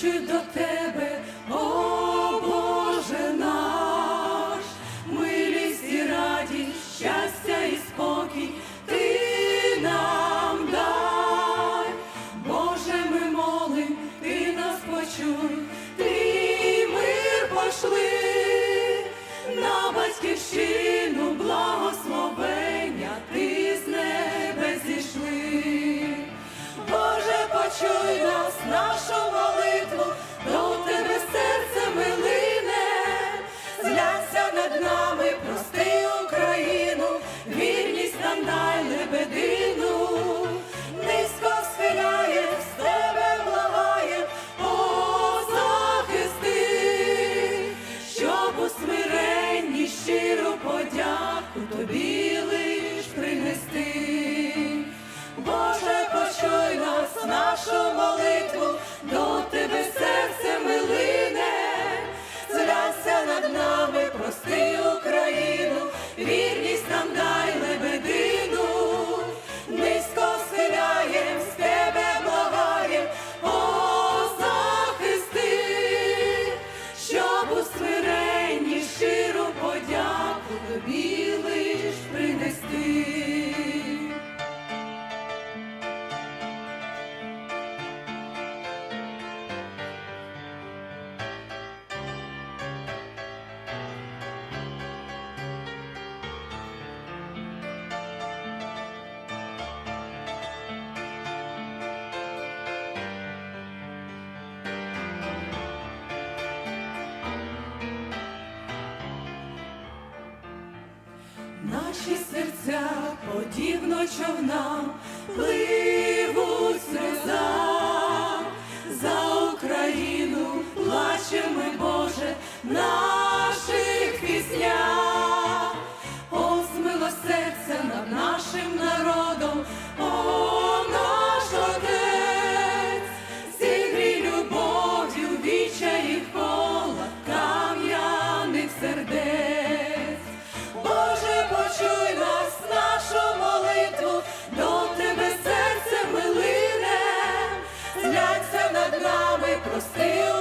кличуть до тебе, тобі Наші серця подібно човнам нами,